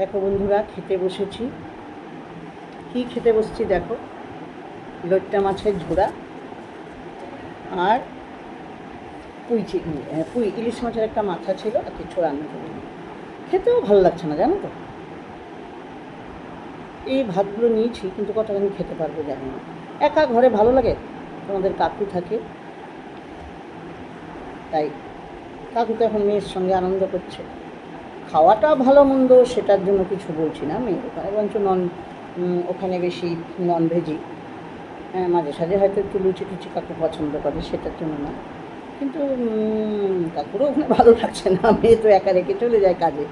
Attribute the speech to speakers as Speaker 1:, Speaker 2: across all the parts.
Speaker 1: দেখো বন্ধুরা, খেতে বসেছি। কি খেতে বসছি দেখো? লইট্টা মাছের ঝোড়া আর পুঁই হ্যাঁ পুঁই, ইলিশ মাছের একটা মাথা ছিল, আর কিছু রান্না করে খেতেও ভালো লাগছে না, জানো তো? এই ভাতগুলো নিয়েছি, কিন্তু কতখানি খেতে পারব জানি না। একা ঘরে ভালো লাগে? তোমাদের কাকু থাকে। তাই কাকু তো এখন মেয়ের সঙ্গে আনন্দ করছে। খাওয়াটা ভালো মন্দ, সেটার জন্য কিছু বলছি না। আমি ওখানে বরঞ্চ নন ওখানে বেশি নন ভেজি হ্যাঁ মাঝে সাঝে হয়তো একটু লুচি টুচি কাকু পছন্দ করে, সেটার জন্য না। কিন্তু কাকুরও ওখানে ভালো লাগছে না। মেয়ে তো একা রেখে চলে যায় কাজে।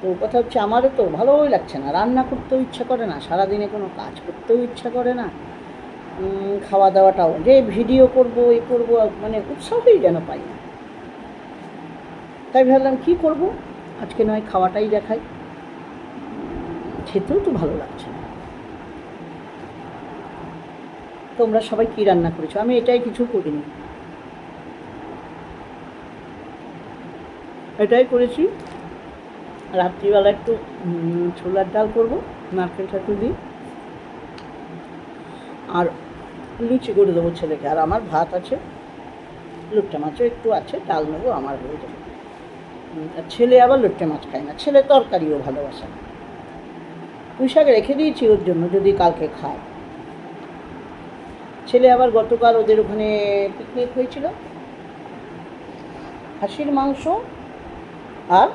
Speaker 1: তো কথা হচ্ছে আমারও তো ভালোই লাগছে না। রান্না করতেও ইচ্ছা করে না। সারাদিনে কোনো কাজ করতেও ইচ্ছা করে না। খাওয়া দাওয়াটাও। যে ভিডিও করব এই করব মানে উৎসাহই যেন পাই না। তাই ভাবলাম, কী করব? আজকে নয়, খাওয়াটাই দেখাই। খেতেও তো ভালো লাগছে না। তোমরা সবাই কী রান্না করেছ? আমি এটাই কিছু করিনি। এটাই করেছি। রাত্রিবেলা একটু ছোলার ডাল করব, নারকেল ঠাকুর দিয়ে। আর লুচি করে দেবো ছেলেকে। আর আমার ভাত আছে, লুট্টা মাছও একটু আছে, ডাল নেব, আমার হয়ে যাবে। ছেলে আবার লুট্টে মাছ খায় না। ছেলে তরকারিও ভালোবাসে না। পুঁই শাক রেখে দিয়েছি ওর জন্য, যদি কালকে খায়। ছেলে আবার গতকাল ওদের ওখানে পিকনিক হয়েছিল। খাসির মাংস আর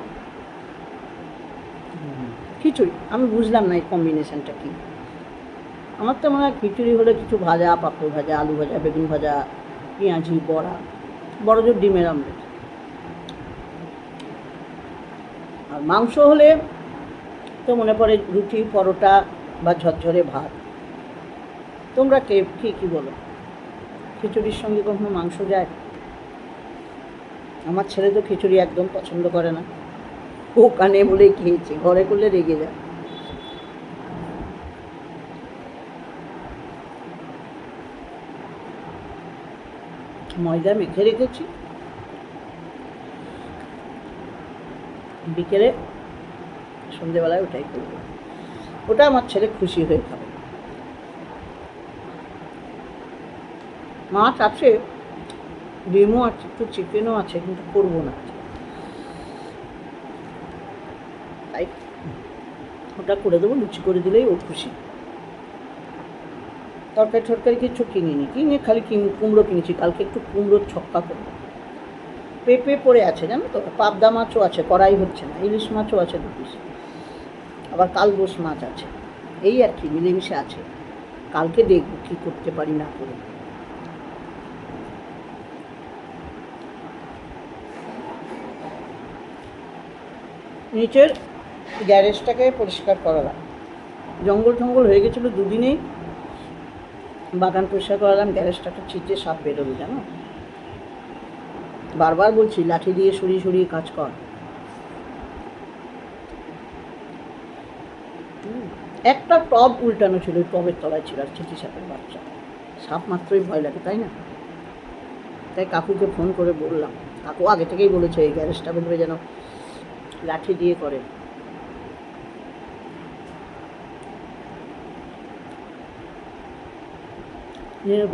Speaker 1: খিচুড়ি। আমি বুঝলাম না এই কম্বিনেশনটা কী। আমার তো মনে হয় খিচুড়ি হলে কিছু ভাজা, পাঁপড় ভাজা, আলু ভাজা, বেগুন ভাজা, পেঁয়াজি, বড়া বড় জোর ডিমের আমলেট আর মাংস হলে তো মনে পড়ে রুটি, পরোটা বা ঝরঝরে ভাত। তোমরা কে, কী কী বলো? খিচুড়ির সঙ্গে কখনো মাংস যায়? আমার ছেলে তো খিচুড়ি একদম পছন্দ করে না। ও কানে বলে খেয়েছে, ঘরে করলে রেগে যায়। ময়দা মেখে রেখেছি। বিকেলে সন্ধেবেলায় ওটাই করব। ওটা আমার ছেলে খুশি হয়ে খাবে। মাছ আছে, ডিমও আছে, একটু চিকেনও আছে, কিন্তু করব না। তাই ওটা করে দেবো, লুচি করে দিলেই ও খুশি। তরকারি টরকারি কিছু কিনিনি, কিনে খালি কুমড়ো কিনেছি, কালকে একটু কুমড়োর ছক্কা করব। পেঁপে পড়ে আছে, জানো তো? পাবদা মাছও আছে, কড়াই হচ্ছে না, ইলিশ মাছও আছে দু পিস। আবার কালবোস মাছ আছে, এই আর কি, মিলেমিশে আছে। কালকে দেখব কী করতে পারি, না করে। নিচের গ্যারেজটাকে পরিষ্কার করালাম জঙ্গল টঙ্গল হয়ে গেছিল দুদিনেই। বাগান পরিষ্কার করালাম, গ্যারেজটাকে ছিটে সাপ বেরোবে জানো? বারবার বলছি, লাঠি দিয়ে সরিয়ে সরিয়ে কাজ কর। একটা টব উল্টানো ছিল ওই টবের তলায় ছিল, আর চিঠি সাপের বাচ্চা। সাপ মাত্রই ভয় লাগে, তাই না? তাই কাকুকে ফোন করে বললাম, কাকু আগে থেকেই বলেছে, এই গ্যারেজটা বলবে যেন লাঠি দিয়ে করে।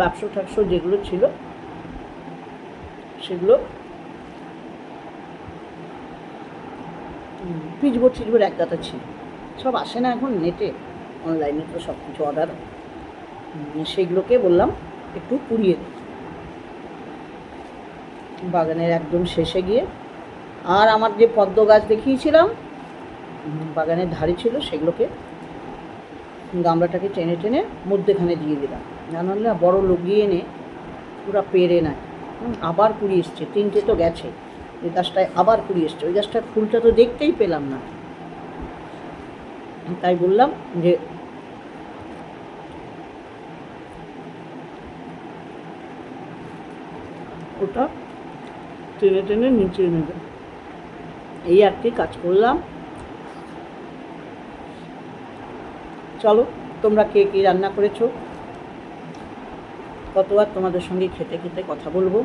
Speaker 1: বাক্স টাক্স যেগুলো ছিল সেগুলো পিচবোর টিচবোর এক গাদা ছিল। সব আসে না এখন নেটে। অনলাইনে তো সব কিছু অর্ডার সেগুলোকে বললাম একটু পুড়িয়ে দিই। বাগানের একদম শেষে গিয়ে আর আমার যে পদ্ম গাছ দেখিয়েছিলাম বাগানের ধারে ছিল সেগুলোকে গামলাটাকে টেনে টেনে মধ্যেখানে দিয়ে দিলাম। না বড় লগিয়ে এনে পুরা পেরে নেয়। আবার কুড়ি এসছে, তিনটে তো গেছে। ওই গাছটায় আবার কুড়ি এসছে, ওই গাছটার ফুলটা তো দেখতেই পেলাম না। তাই বললাম যে, ওটা টেনে টেনে নিচে দেয় এই আর কি কাজ করলাম। চলো, তোমরা কে কী রান্না করেছ? কতবার তোমাদের সঙ্গে খেতে খেতে কথা বলব।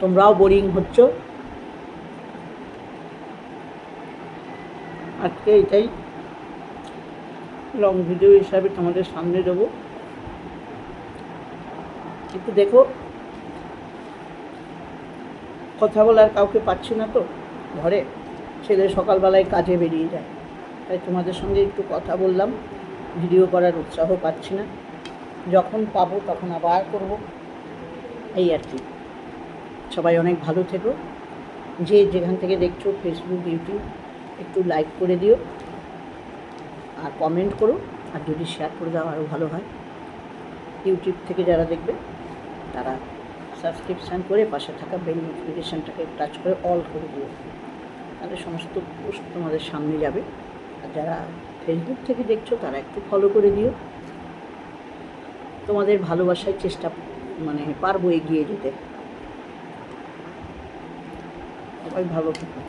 Speaker 1: তোমরাও বোরিং হচ্ছ। আজকে এটাই। লং ভিডিও হিসাবে তোমাদের সামনে দেবো। একটু দেখো। কথা বলার কাউকে পাচ্ছি না তো ঘরে। ছেলে সকালবেলায় কাজে বেরিয়ে যায়। তাই তোমাদের সঙ্গে একটু কথা বললাম। ভিডিও করার উৎসাহ পাচ্ছি না। যখন পাবো তখন আবার করব। এই আর কি। সবাই অনেক ভালো থেকো। যে যেখান থেকে দেখছ ফেসবুক ইউটিউব একটু লাইক করে দিও। আর কমেন্ট করো। আর যদি শেয়ার করে দাও আরও ভালো হয়। ইউটিউব থেকে যারা দেখবে, তারা সাবস্ক্রিপশান করে পাশে থাকা বেল নোটিফিকেশানটাকে টাচ করে অল করে দিও। তাহলে সমস্ত পোস্ট তোমাদের সামনে যাবে। আর যারা ফেসবুক থেকে দেখছ, তারা একটু ফলো করে দিও। তোমাদের ভালোবাসার চেষ্টা মানে পারব এগিয়ে যেতে। সবাই ভালো থেকো।